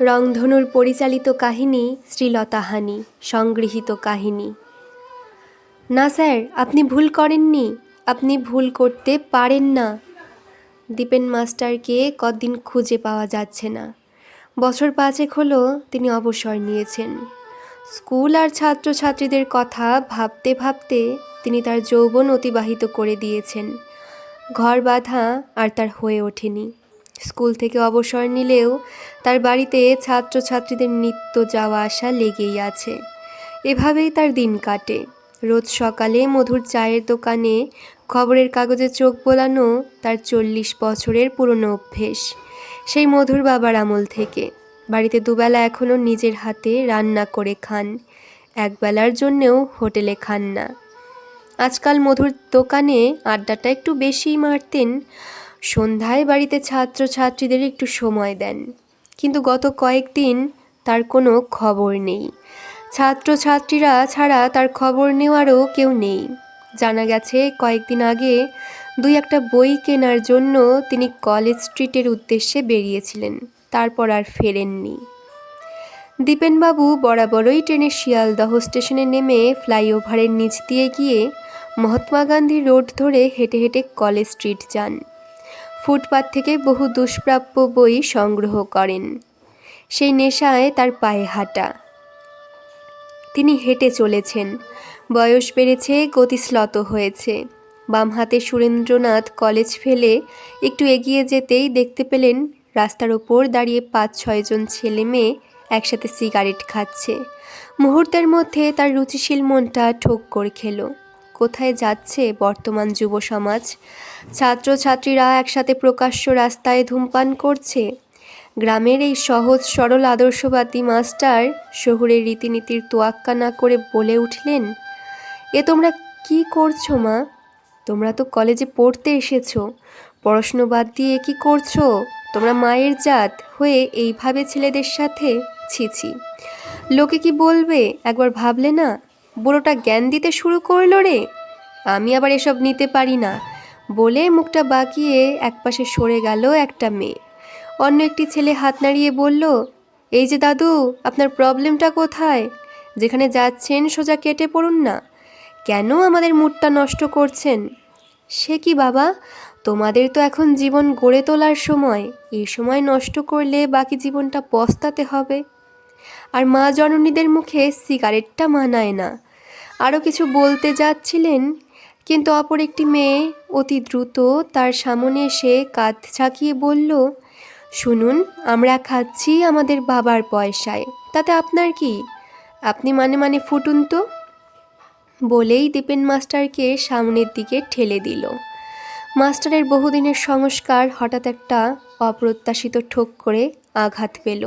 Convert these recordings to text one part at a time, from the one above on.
রংধনুর পরিচালিত কাহিনী শ্রীলতাহানি, সংগৃহীত কাহিনী। না স্যার, আপনি ভুল করেননি। আপনি ভুল করতে পারেন না। দীপেন মাস্টারকে কদিন খুঁজে পাওয়া যাচ্ছে না। বছর পাঁচেক হলো তিনি অবসর নিয়েছেন। স্কুল আর ছাত্রছাত্রীদের কথা ভাবতে ভাবতে তিনি তার যৌবন অতিবাহিত করে দিয়েছেন। ঘর বাঁধা আর তার হয়ে ওঠেনি। স্কুল থেকে অবসর নিলেও তার বাড়িতে ছাত্রছাত্রীদের নিত্য যাওয়া আসা লেগেই আছে। এভাবেই তার দিন কাটে। রোজ সকালে মধুর চায়ের দোকানে খবরের কাগজে চোখ বোলানো তার চল্লিশ বছরের পুরনো অভ্যেস। সেই মধুর বাবার আমল থেকে। বাড়িতে দুবেলা এখনও নিজের হাতে রান্না করে খান। একবেলার জন্যেও হোটেলে খান না। আজকাল মধুর দোকানে আড্ডাটা একটু বেশিই মারতেন। সন্ধ্যায় বাড়িতে ছাত্রছাত্রীদের একটু সময় দেন। কিন্তু গত কয়েকদিন তার কোনো খবর নেই। ছাত্রছাত্রীরা ছাড়া তার খবর নেওয়ারও কেউ নেই। জানা গেছে, কয়েকদিন আগে দুই একটা বই কেনার জন্য তিনি কলেজ স্ট্রিটের উদ্দেশ্যে বেরিয়েছিলেন। তারপর আর ফেরেননি। দীপেনবাবু বরাবরই ট্রেনের শিয়ালদহ স্টেশনে নেমে ফ্লাইওভারের নিচ দিয়ে গিয়ে মহাত্মা গান্ধী রোড ধরে হেঁটে হেঁটে কলেজ স্ট্রিট যান। ফুটপাত থেকে বহু দুষ্প্রাপ্য বই সংগ্রহ করেন। সেই নেশায় তার পায়ে হাঁটা। তিনি হেঁটে চলেছেন। বয়স বেড়েছে, গতিশ্লত হয়েছে। বাম হাতে সুরেন্দ্রনাথ কলেজ ফেলে একটু এগিয়ে যেতেই দেখতে পেলেন, রাস্তার ওপর দাঁড়িয়ে পাঁচ ছয়জন ছেলে মেয়ে একসাথে সিগারেট খাচ্ছে। মুহূর্তের মধ্যে তার রুচিশীল মনটা ঠোক করে খেলো। কোথায় যাচ্ছে বর্তমান যুব সমাজ? ছাত্রছাত্রীরা একসাথে প্রকাশ্য রাস্তায় ধূমপান করছে। গ্রামের এই সহজ সরল আদর্শবাদী মাস্টার শহুরের রীতিনীতির তোয়াক্কা না করে বলে উঠলেন, এ তোমরা কি করছ মা? তোমরা তো কলেজে পড়তে এসেছ। পড়াশুনো বাদ দিয়ে কি করছ? তোমরা মায়ের জাত হয়ে এইভাবে ছেলেদের সাথে? ছিছি লোকে কি বলবে? একবার ভাবলে না বুড়োটা জ্ঞান দিতে শুরু করল রে। আমি আবার এসব নিতে পারি না। বলে মুখটা বাঁকিয়ে একপাশে সরে গেল একটা মেয়ে। অন্য একটি ছেলে হাত নাড়িয়ে বলল, এই যে দাদু, আপনার প্রবলেমটা কোথায়? যেখানে যাচ্ছেন সোজা কেটে পড়ুন না। কেন আমাদের মুডটা নষ্ট করছেন? সে কি বাবা? তোমাদের তো এখন জীবন গড়ে তোলার সময়। এই সময় নষ্ট করলে বাকি জীবনটা পস্তাতে হবে। আর মা জননীদের মুখে সিগারেটটা মানায় না। আরও কিছু বলতে যাচ্ছিলেন, কিন্তু অপর একটি মেয়ে অতি দ্রুত তার সামনে এসে কাঁধ ঝাঁকিয়ে বলল, শুনুন, আমরা খাচ্ছি আমাদের বাবার পয়সায়, তাতে আপনার কি? আপনি মানে মানে ফুটুন তো। বলেই দীপেন মাস্টারকে সামনের দিকে ঠেলে দিল। মাস্টারের বহুদিনের সংস্কার হঠাৎ একটা অপ্রত্যাশিত ঠোক করে আঘাত পেল।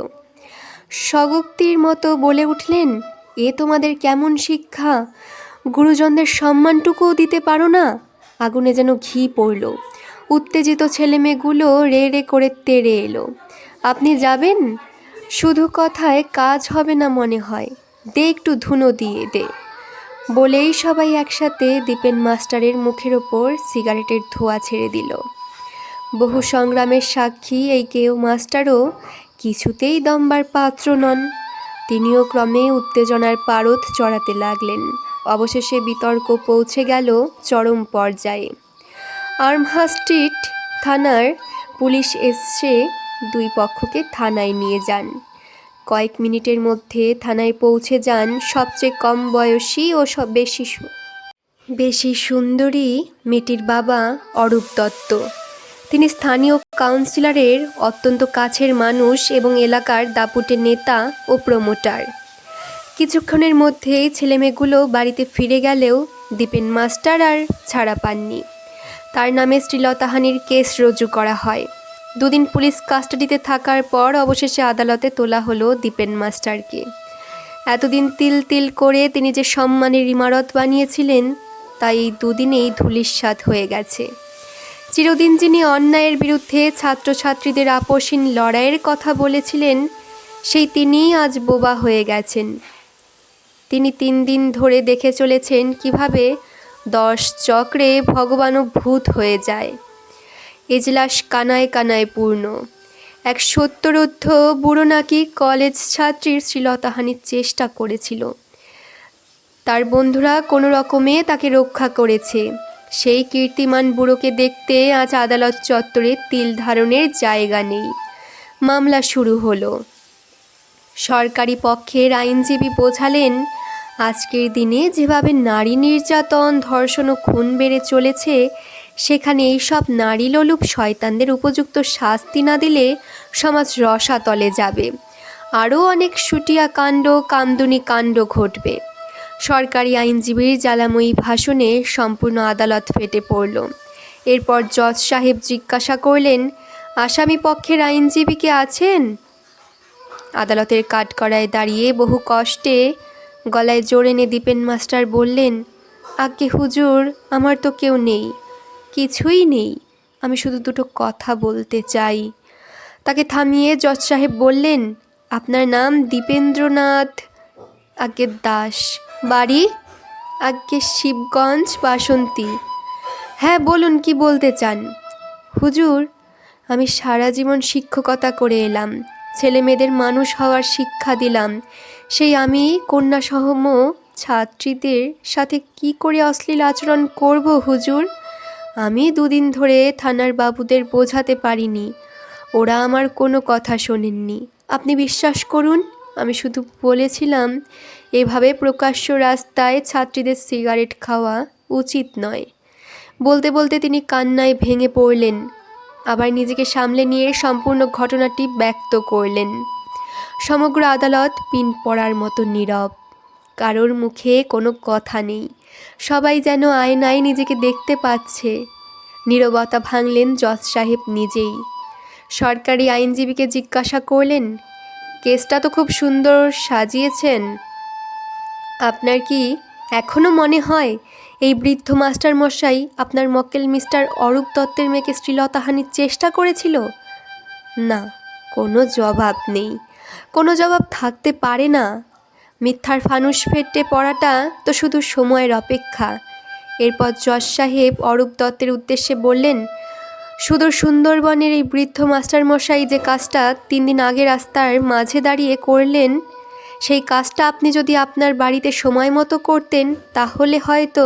স্বগক্তির মতো বলে উঠলেন এ তোমাদের কেমন শিক্ষা? গুরুজনদের সম্মানটুকুও দিতে পারো না? আগুনে যেন ঘি পড়ল। উত্তেজিত ছেলেমেয়েগুলো রে রে করে তেড়ে এলো। আপনি যাবেন? শুধু কথায় কাজ হবে না মনে হয়। দে একটু ধুনো দিয়ে দে। বলেই সবাই একসাথে দীপেন মাস্টারের মুখের ওপর সিগারেটের ধোঁয়া ছেড়ে দিল। বহু সংগ্রামের সাক্ষী এই কেউ মাস্টারও কিছুতেই দমবার পাত্র নন। তিনিও ক্রমে উত্তেজনার পারদ চড়াতে লাগলেন। অবশেষে বিতর্ক পৌঁছে গেল চরম পর্যায়ে। আর্মহা স্ট্রিট থানার পুলিশ এসে দুই পক্ষকে থানায় নিয়ে যান। কয়েক মিনিটের মধ্যে থানায় পৌঁছে যান সবচেয়ে কম বয়সী ও সব বেশি বেশি সুন্দরী মেয়েটির বাবা অরূপ দত্ত। তিনি স্থানীয় কাউন্সিলরের অত্যন্ত কাছের মানুষ এবং এলাকার দাপুটে নেতা ও প্রমোটার। কিছুক্ষণের মধ্যেই ছেলেমেয়েগুলো বাড়িতে ফিরে গেলেও দীপেন মাস্টার আর ছাড়া পাননি। তার নামে শ্রীলতাহানির কেস রুজু করা হয়। দুদিন পুলিশ কাস্টাডিতে থাকার পর অবশেষে আদালতে তোলা হলো দীপেন মাস্টারকে। এতদিন তিল তিল করে তিনি যে সম্মানের ইমারত বানিয়েছিলেন তাই এই দুদিনেই ধুলিস্বাদ হয়ে গেছে। চিরদিন যিনি অন্যায়ের বিরুদ্ধে ছাত্রছাত্রীদের আপোষহীন লড়াইয়ের কথা বলেছিলেন, সেই তিনিই আজ বোবা হয়ে গেছেন। তিনি তিন দিন ধরে দেখে চলেছেন কীভাবে দশ চক্রে ভগবানও ভূত হয়ে যায়। এজলাস কানায় কানায় পূর্ণ। এক সত্তরোর্ধ বুড়ো নাকি কলেজ ছাত্রীর শ্লীলতাহানির চেষ্টা করেছিল। তার বন্ধুরা কোনো রকমে তাকে রক্ষা করেছে। সেই কীর্তিমান বুড়োকে দেখতে আজ আদালত চত্বরে তিল ধারণের জায়গা নেই। মামলা শুরু হলো। সরকারি পক্ষের আইনজীবী বোঝালেন, আজকের দিনে যেভাবে নারী নির্যাতন, ধর্ষণ ও খুন বেড়ে চলেছে, সেখানে এইসব নারী লোলুপ শয়তানদের উপযুক্ত শাস্তি না দিলে সমাজ রসাতলে যাবে। আরও অনেক সুটিয়া কাণ্ড, কামদুনি কাণ্ড ঘটবে। সরকারি আইনজীবীর জ্বালাময়ী ভাষণে সম্পূর্ণ আদালত ফেটে পড়ল। এরপর জজ সাহেব জিজ্ঞাসা করলেন, আসামি পক্ষের আইনজীবী কে আছেন? আদালতের কাঠগড়ায় দাঁড়িয়ে বহু কষ্টে গলায় জোর এনে দীপেন মাস্টার বললেন, আজ্ঞে হুজুর, আমার তো কেউ নেই, কিছুই নেই, আমি শুধু দুটো কথা বলতে চাই। তাকে থামিয়ে জজ সাহেব বললেন, আপনার নাম দীপেন্দ্রনাথ আজ্ঞে দাস। বাড়ি? আজ্ঞে শিবগঞ্জ, বাসন্তী। হ্যাঁ বলুন কি বলতে চান? হুজুর, আমি সারা জীবন শিক্ষকতা করে এলাম। ছেলে মেয়েদের মানুষ হওয়ার শিক্ষা দিলাম। সেই আমি কন্যাসহম ছাত্রীদের সাথে কি করে অশ্লীল আচরণ করব, হুজুর? আমি দুদিন ধরে থানার বাবুদের বোঝাতে পারিনি। ওরা আমার কোনো কথা শোনেননি। আপনি বিশ্বাস করুন, আমি শুধু বলেছিলাম এভাবে প্রকাশ্য রাস্তায় ছাত্রীদের সিগারেট খাওয়া উচিত নয়। বলতে বলতে তিনি কান্নায় ভেঙে পড়লেন, আবার নিজেকে সামলে নিয়ে সম্পূর্ণ ঘটনাটি ব্যক্ত করলেন। সমগ্র আদালত পিন পড়ার মতো নীরব, কারোর মুখে কোনো কথা নেই। সবাই যেন আয়নায় নিজেকে দেখতে পাচ্ছে। নীরবতা ভাঙলেন জজ সাহেব নিজেই। সরকারি আইনজীবীকে জিজ্ঞাসা করলেন, কেসটা তো খুব সুন্দর সাজিয়েছেন? আপনার কি এখনও মনে হয় এই বৃদ্ধ মাস্টার মশাই আপনার মক্কেল মিস্টার অরূপ দত্তের মেয়েকে শ্লীলতাহানির চেষ্টা করেছিল? না, কোনো জবাব নেই। কোনো জবাব থাকতে পারে না। মিথ্যার ফানুস ফেটে পড়াটা তো শুধু সময়ের অপেক্ষা। এরপর জজ সাহেব অরূপ দত্তের উদ্দেশ্যে বললেন, সুদূর সুন্দরবনের এই বৃদ্ধ মাস্টার মশাই যে কাজটা তিন দিন আগে রাস্তার মাঝে দাঁড়িয়ে করলেন সেই কাজটা আপনি যদি আপনার বাড়িতে সময় মতো করতেন, তাহলে হয়তো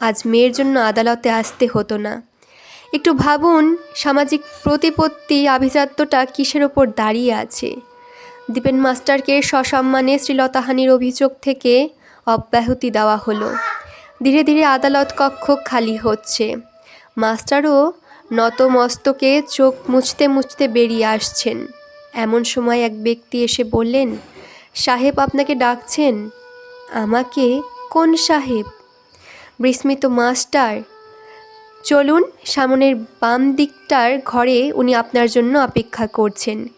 আজ মেয়ের জন্য আদালতে আসতে হতো না। একটু ভাবুন, সামাজিক প্রতিপত্তি আভিজাত্যটা কিসের ওপর দাঁড়িয়ে আছে? দীপেন মাস্টারকে সসম্মানে শ্রীলতাহানির অভিযোগ থেকে অব্যাহতি দেওয়া হলো। ধীরে ধীরে আদালত কক্ষ খালি হচ্ছে। মাস্টারও নত মস্তকে চোখ মুছতে মুছতে বেরিয়ে আসছেন। এমন সময় এক ব্যক্তি এসে বললেন সাহেব আপনাকে ডাকছেন? আমাকে? কোন সাহেব? বিস্মিত মাস্টার। চলুন, সামনের বাম দিকটার ঘরে উনি আপনার জন্য অপেক্ষা করছেন।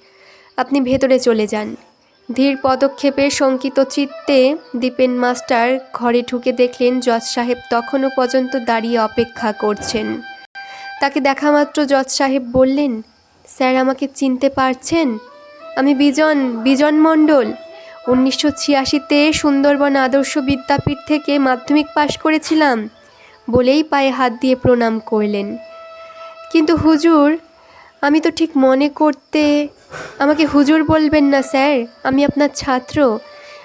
আপনি ভেতরে চলে যান। ধীর পদক্ষেপে শঙ্কিত চিত্তে দীপেন মাস্টার ঘরে ঢুকে দেখলেন জজ সাহেব তখনও পর্যন্ত দাঁড়িয়ে অপেক্ষা করছেন। তাকে দেখা মাত্র জজ সাহেব বললেন, স্যার আমাকে চিনতে পারছেন? আমি বিজন বিজন মণ্ডল। উনিশশো ছিয়াশিতে সুন্দরবন আদর্শ বিদ্যাপীঠ থেকে মাধ্যমিক পাশ করেছিলাম বলেই পায়ে হাত দিয়ে প্রণাম করলেন। কিন্তু হুজুর, আমি তো ঠিক মনে করতে, আমাকে হুজুর বলবেন না স্যার, আমি আপনার ছাত্র।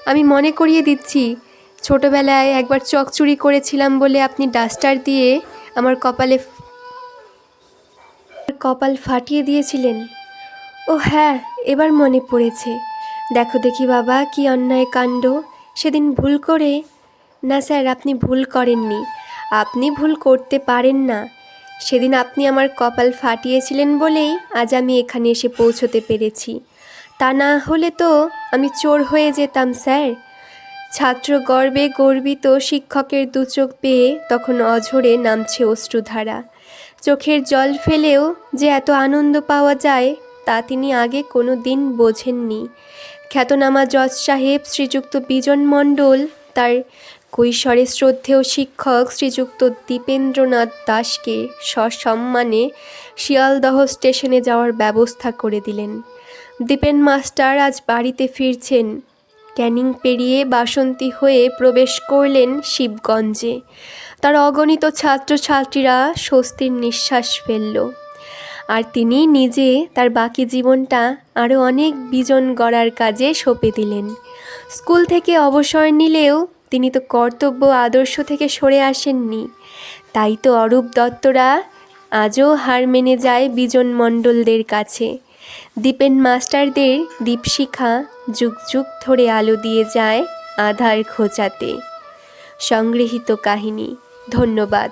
আমি মনে করিয়ে দিচ্ছি, ছোটবেলায় একবার চক চুরি করেছিলাম বলে আপনি ডাস্টার দিয়ে আমার কপালে কপাল ফাটিয়ে দিয়েছিলেন। ও হ্যাঁ এবার মনে পড়েছে। দেখো দেখি বাবা, কি অন্যায় কাণ্ড। সেদিন ভুল করে না স্যার, আপনি ভুল করেননি। আপনি ভুল করতে পারেন না। সেদিন আপনি আমার কপাল ফাটিয়েছিলেন বলেই আজ আমি এখানে এসে পৌঁছতে পেরেছি। তা না হলে তো আমি চোর হয়ে যেতাম, স্যার। ছাত্র গর্বে গর্বিত শিক্ষকের দুচোখ পেয়ে তখন অঝরে নামছে অশ্রুধারা। চোখের জল ফেলেও যে এত আনন্দ পাওয়া যায়, তা তিনি আগে কোনো দিন বোঝেননি। খ্যাতনামা জজ সাহেব শ্রীযুক্ত বিজন মণ্ডল, তার কৈশোরে শ্রদ্ধেয় শিক্ষক শ্রীযুক্ত দীপেন্দ্রনাথ দাসকে সসম্মানে শিয়ালদহ স্টেশনে যাওয়ার ব্যবস্থা করে দিলেন। দীপেন মাস্টার আজ বাড়িতে ফিরছেন। ক্যানিং পেরিয়ে বাসন্তী হয়ে প্রবেশ করলেন শিবগঞ্জে। তার অগণিত ছাত্রছাত্রীরা স্বস্তির নিঃশ্বাস ফেলল। আর তিনি নিজে তার বাকি জীবনটা আরও অনেক বিজন গড়ার কাজে সঁপে দিলেন। স্কুল থেকে অবসর নিলেও তিনি তো কর্তব্য আদর্শ থেকে সরে আসেননি। তাই তো অরূপ দত্তরা আজও হার মেনে যায় বিজন মণ্ডলদের কাছে। দীপেন মাস্টারদের দীপশিখা যুগ যুগ ধরে আলো দিয়ে যায় আধার খোঁচাতে। সংগৃহীত কাহিনী, ধন্যবাদ।